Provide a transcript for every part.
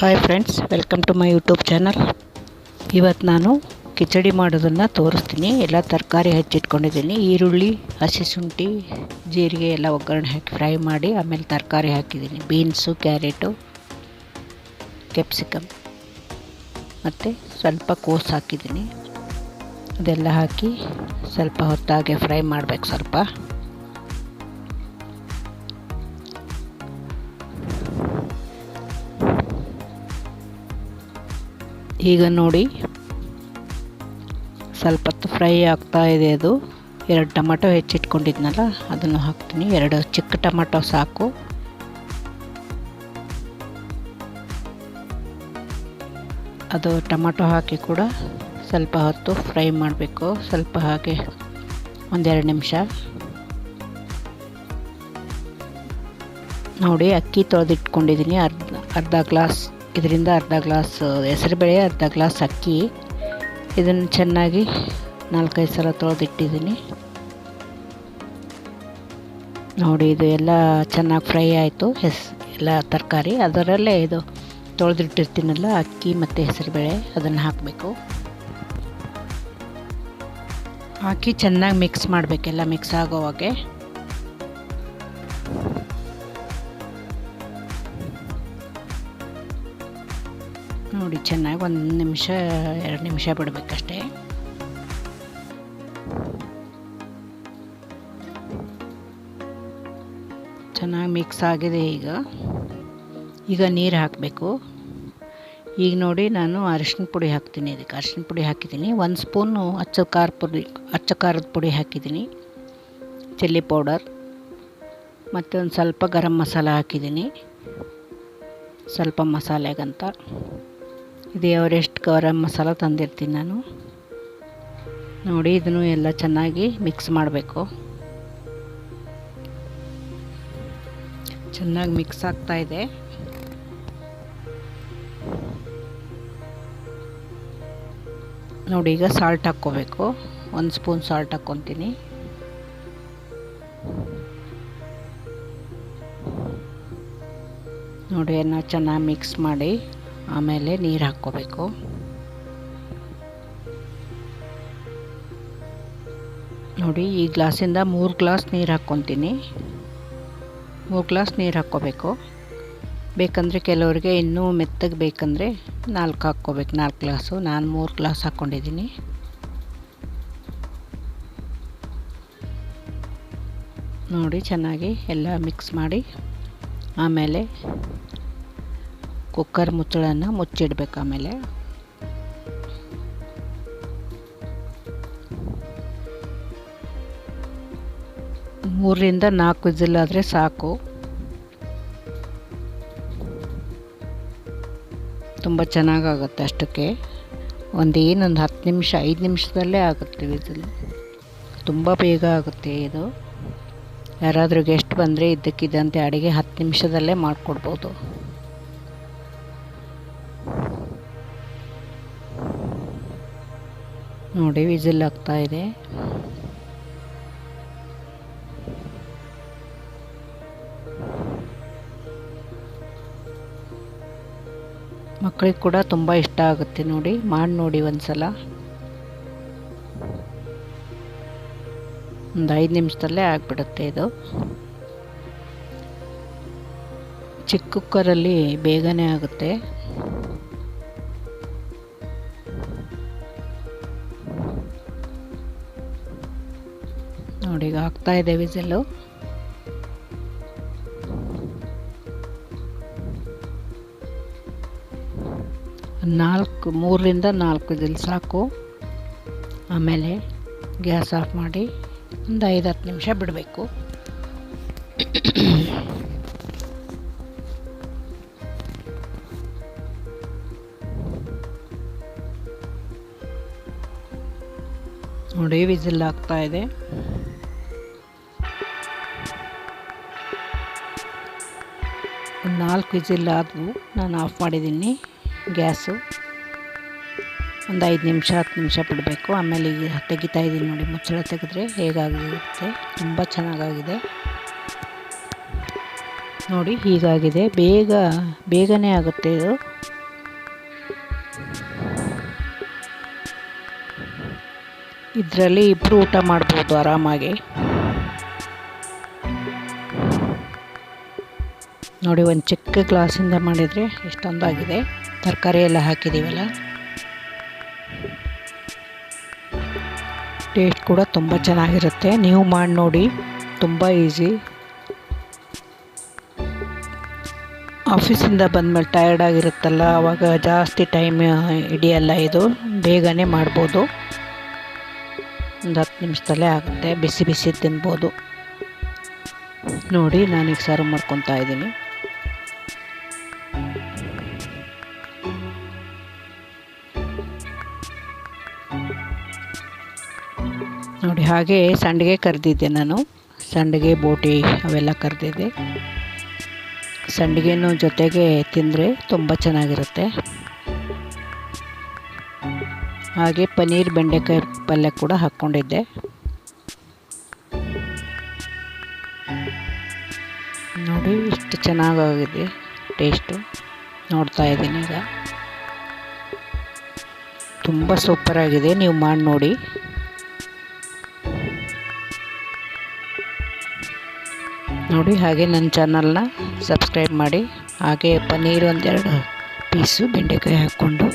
Hi friends welcome to my YouTube channel ಇವತ್ತು ನಾನು ಕಿಚಡಿ ಮಾಡೋದನ್ನು ತೋರಿಸ್ತೀನಿ. ಎಲ್ಲ ತರಕಾರಿ ಹೆಚ್ಚಿಟ್ಕೊಂಡಿದ್ದೀನಿ. ಈರುಳ್ಳಿ, ಹಸಿ ಶುಂಠಿ, ಜೀರಿಗೆ ಎಲ್ಲ ಒಗ್ಗರಣೆ ಹಾಕಿ ಫ್ರೈ ಮಾಡಿ, ಆಮೇಲೆ ತರಕಾರಿ ಹಾಕಿದ್ದೀನಿ. ಬೀನ್ಸು, ಕ್ಯಾರೆಟು ಕ್ಯಾಪ್ಸಿಕಮ್ ಮತ್ತು ಸ್ವಲ್ಪ ಕೋಸು ಹಾಕಿದ್ದೀನಿ. ಅದೆಲ್ಲ ಹಾಕಿ ಸ್ವಲ್ಪ ಹೊತ್ತಾಗೆ ಫ್ರೈ ಮಾಡಬೇಕು ಸ್ವಲ್ಪ. ಈಗ ನೋಡಿ ಸ್ವಲ್ಪ ಹೊತ್ತು ಫ್ರೈ ಆಗ್ತಾ ಇದೆ ಅದು. ಎರಡು ಟೊಮೆಟೊ ಹೆಚ್ಚಿಟ್ಕೊಂಡಿದ್ನಲ್ಲ, ಅದನ್ನು ಹಾಕ್ತೀನಿ. ಎರಡು ಚಿಕ್ಕ ಟೊಮೆಟೊ ಸಾಕು. ಅದು ಟೊಮೆಟೊ ಹಾಕಿ ಕೂಡ ಸ್ವಲ್ಪ ಹೊತ್ತು ಫ್ರೈ ಮಾಡಬೇಕು. ಸ್ವಲ್ಪ ಹಾಗೆ ಒಂದೆರಡು ನಿಮಿಷ. ನೋಡಿ, ಅಕ್ಕಿ ತೊಳೆದಿಟ್ಕೊಂಡಿದ್ದೀನಿ. ಅರ್ಧ ಅರ್ಧ ಗ್ಲಾಸ್ ಇದರಿಂದ ಅರ್ಧ ಗ್ಲಾಸ್ ಹೆಸರುಬೇಳೆ ಅರ್ಧ ಗ್ಲಾಸ್ ಅಕ್ಕಿ. ಇದನ್ನು ಚೆನ್ನಾಗಿ ನಾಲ್ಕೈದು ಸಲ ತೊಳೆದಿಟ್ಟಿದ್ದೀನಿ. ನೋಡಿ, ಇದು ಎಲ್ಲ ಚೆನ್ನಾಗಿ ಫ್ರೈ ಆಯಿತು. ಹೆಸ್, ಎಲ್ಲ ತರಕಾರಿ. ಅದರಲ್ಲೇ ಇದು ತೊಳೆದಿಟ್ಟಿರ್ತೀನಲ್ಲ, ಅಕ್ಕಿ ಮತ್ತು ಹೆಸರುಬೇಳೆ ಅದನ್ನು ಹಾಕಬೇಕು. ಹಾಕಿ ಚೆನ್ನಾಗಿ ಮಿಕ್ಸ್ ಮಾಡಬೇಕೆಲ್ಲ ಮಿಕ್ಸ್ ಆಗೋವಾಗೆ. ನೋಡಿ, ಚೆನ್ನಾಗಿ ಒಂದು ನಿಮಿಷ, ಎರಡು ನಿಮಿಷ ಬಿಡಬೇಕಷ್ಟೇ. ಚೆನ್ನಾಗಿ ಮಿಕ್ಸ್ ಆಗಿದೆ ಈಗ. ಈಗ ನೀರು ಹಾಕಬೇಕು. ಈಗ ನೋಡಿ, ನಾನು ಅರಿಶಿನ ಪುಡಿ ಹಾಕ್ತೀನಿ ಇದಕ್ಕೆ. ಅರಿಶಿನ ಪುಡಿ ಹಾಕಿದ್ದೀನಿ. ಒಂದು ಸ್ಪೂನು ಅಚ್ಚ ಖಾರ ಪುಡಿ, ಅಚ್ಚ ಖಾರದ ಪುಡಿ ಹಾಕಿದ್ದೀನಿ. Chilli powder. ಮತ್ತು ಒಂದು ಸ್ವಲ್ಪ ಗರಂ ಮಸಾಲ ಹಾಕಿದ್ದೀನಿ. ಸ್ವಲ್ಪ ಮಸಾಲೆಗಂತ. ಇದು ಎವರೆಸ್ಟ್ ಗರಂ ಮಸಾಲ ತಂದಿರ್ತೀನಿ ನಾನು. ನೋಡಿ ಇದನ್ನು ಎಲ್ಲ ಚೆನ್ನಾಗಿ ಮಿಕ್ಸ್ ಮಾಡಬೇಕು. ಚೆನ್ನಾಗಿ ಮಿಕ್ಸ್ ಆಗ್ತಾ ಇದೆ. ನೋಡಿ ಈಗ ಸಾಲ್ಟ್ ಹಾಕ್ಕೋಬೇಕು. ಒಂದು ಸ್ಪೂನ್ ಸಾಲ್ಟ್ ಹಾಕ್ಕೊತೀನಿ. ನೋಡಿ ಎಲ್ಲ ಚೆನ್ನಾಗಿ ಮಿಕ್ಸ್ ಮಾಡಿ. ಆಮೇಲೆ ನೀರು ಹಾಕ್ಕೋಬೇಕು. ನೋಡಿ, ಈ ಗ್ಲಾಸಿಂದ ಮೂರು ಗ್ಲಾಸ್ ನೀರು ಹಾಕ್ಕೊತೀನಿ. ಮೂರು ಗ್ಲಾಸ್ ನೀರು ಹಾಕ್ಕೋಬೇಕು. ಬೇಕಂದರೆ ಕೆಲವರಿಗೆ ಇನ್ನೂ ಮೆತ್ತಗೆ ಬೇಕಂದರೆ ನಾಲ್ಕು ಹಾಕ್ಕೋಬೇಕು, ನಾಲ್ಕು ಗ್ಲಾಸು. ನಾನು ಮೂರು ಗ್ಲಾಸ್ ಹಾಕ್ಕೊಂಡಿದ್ದೀನಿ. ನೋಡಿ, ಚೆನ್ನಾಗಿ ಎಲ್ಲ ಮಿಕ್ಸ್ ಮಾಡಿ ಆಮೇಲೆ ಕುಕ್ಕರ್ ಮುಚ್ಚಳನ್ನು ಮುಚ್ಚಿಡ್ಬೇಕು ಆಮೇಲೆ. ಮೂರರಿಂದ ನಾಲ್ಕು ವಿಸಿಲ್ ಆದರೆ ಸಾಕು. ತುಂಬ ಚೆನ್ನಾಗಾಗುತ್ತೆ ಅಷ್ಟಕ್ಕೆ. ಒಂದು ಏನೊಂದು ಹತ್ತು ನಿಮಿಷ, ಐದು ನಿಮಿಷದಲ್ಲೇ ಆಗುತ್ತೆ ವಿಸಿಲ್. ತುಂಬ ಬೇಗ ಆಗುತ್ತೆ ಇದು. ಯಾರಾದರೂ ಗೆಸ್ಟ್ ಬಂದರೆ ಇದ್ದಕ್ಕಿದ್ದಂತೆ ಅಡುಗೆ ಹತ್ತು ನಿಮಿಷದಲ್ಲೇ ಮಾಡಿಕೊಡ್ಬೋದು. ನೋಡಿ, ವಿಸಿಲ್ ಆಗ್ತಾ ಇದೆ. ಮಕ್ಕಳಿಗೆ ಕೂಡ ತುಂಬ ಇಷ್ಟ ಆಗುತ್ತೆ ನೋಡಿ, ಮಾಡಿ ನೋಡಿ ಒಂದು ಸಲ ಒಂದು ಐದು ನಿಮಿಷದಲ್ಲೇ ಆಗಿಬಿಡುತ್ತೆ ಇದು. ಚಿಕ್ಕ ಕುಕ್ಕರಲ್ಲಿ ಬೇಗನೆ ಆಗುತ್ತೆ. ನೋಡಿ, ಈಗ ಹಾಕ್ತಾ ಇದೆ ವಿಸಿಲು ನಾಲ್ಕು, ಮೂರರಿಂದ ನಾಲ್ಕು ವಿಸಿಲ್ ಸಾಕು. ಆಮೇಲೆ ಗ್ಯಾಸ್ ಆಫ್ ಮಾಡಿ ಒಂದು ಐದು ಹತ್ತು ನಿಮಿಷ ಬಿಡಬೇಕು. ನೋಡಿ, ವಿಸಿಲ್ ಆಗ್ತಾ ಇದೆ. ಒಂದು ನಾಲ್ಕು ವಿಜಿಲ್ ಆದವು. ನಾನು ಆಫ್ ಮಾಡಿದ್ದೀನಿ ಗ್ಯಾಸು. ಒಂದು ಐದು ನಿಮಿಷ, ಹತ್ತು ನಿಮಿಷ ಬಿಡಬೇಕು. ಆಮೇಲೆ ಈಗ ತೆಗಿತಾ ಇದ್ದೀನಿ ನೋಡಿ, ಮುಚ್ಚಳ ತೆಗೆದ್ರೆ ಹೇಗಾಗಿರುತ್ತೆ. ತುಂಬ ಚೆನ್ನಾಗಾಗಿದೆ. ನೋಡಿ, ಹೀಗಾಗಿದೆ. ಬೇಗ, ಬೇಗನೆ ಆಗುತ್ತೆ ಇದು. ಇದರಲ್ಲಿ ಇಬ್ಬರು ಊಟ ಮಾಡ್ಬೋದು ಆರಾಮಾಗಿ. ನೋಡಿ, ಒಂದು ಚಿಕ್ಕ ಗ್ಲಾಸಿಂದ ಮಾಡಿದರೆ ಎಷ್ಟೊಂದಾಗಿದೆ. ತರಕಾರಿ ಎಲ್ಲ ಹಾಕಿದ್ದೀವಲ್ಲ ಟೇಸ್ಟ್ ಕೂಡ ತುಂಬ ಚೆನ್ನಾಗಿರುತ್ತೆ. ನೀವು ಮಾಡಿ ನೋಡಿ, ತುಂಬ ಈಸಿ ಆಫೀಸಿಂದ ಬಂದಮೇಲೆ ಟಯರ್ಡ್ ಆಗಿರುತ್ತಲ್ಲ ಆವಾಗ ಜಾಸ್ತಿ ಟೈಮ್ ಹಿಡಿಯಲ್ಲ ಇದು. ಬೇಗನೆ ಮಾಡ್ಬೋದು. ಒಂದು ಹತ್ತು ನಿಮಿಷದಲ್ಲೇ ಆಗುತ್ತೆ. ಬಿಸಿ ಬಿಸಿ ತಿನ್ಬೋದು. ನೋಡಿ, ನಾನೀಗ ಸರ್ವ್ ಮಾಡ್ಕೊತಾ ಇದ್ದೀನಿ. ಹಾಗೆ ಸಂಡಿಗೆ ಕರೆದಿದ್ದೆ ನಾನು. ಸಂಡಿಗೆ, ಬೋಟಿ ಅವೆಲ್ಲ ಕರೆದಿದ್ದೆ. ಸಂಡಿಗೆನೂ ಜೊತೆಗೆ ತಿಂದರೆ ತುಂಬ ಚೆನ್ನಾಗಿರುತ್ತೆ. ಹಾಗೆ ಪನ್ನೀರ್ ಬೆಂಡೆಕಾಯಿ ಪಲ್ಯ ಕೂಡ ಹಾಕ್ಕೊಂಡಿದ್ದೆ. ನೋಡಿ, ಇಷ್ಟು ಚೆನ್ನಾಗಾಗಿದೆ ಟೇಸ್ಟು. ನೋಡ್ತಾ ಇದ್ದೀನಿ ಈಗ. ತುಂಬ ಸೂಪರಾಗಿದೆ. ನೀವು ಮಾಡಿ ನೋಡಿ. ನೋಡಿ ಹಾಗೆ ನನ್ನ ಚಾನಲ್ನ ಸಬ್ಸ್ಕ್ರೈಬ್ ಮಾಡಿ. ಹಾಗೆ ಪನ್ನೀರ್ ಒಂದೆರಡು ಪೀಸು ಬೆಂಡೆಕಾಯಿ ಹಾಕ್ಕೊಂಡು.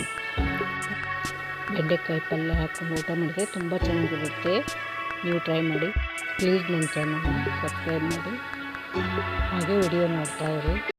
ಬೆಂಡೆಕಾಯಿ ಪಲ್ಯ ಹಾಕ್ಕೊಂಡು ಊಟ ಮಾಡಿದರೆ ತುಂಬ ಚೆನ್ನಾಗಿರುತ್ತೆ. ನೀವು ಟ್ರೈ ಮಾಡಿ. ಪ್ಲೀಸ್ ನನ್ನ ಚಾನಲ್ನ ಸಬ್ಸ್ಕ್ರೈಬ್ ಮಾಡಿ. ಹಾಗೆ ವಿಡಿಯೋ ನೋಡ್ತಾ ಇರಿ.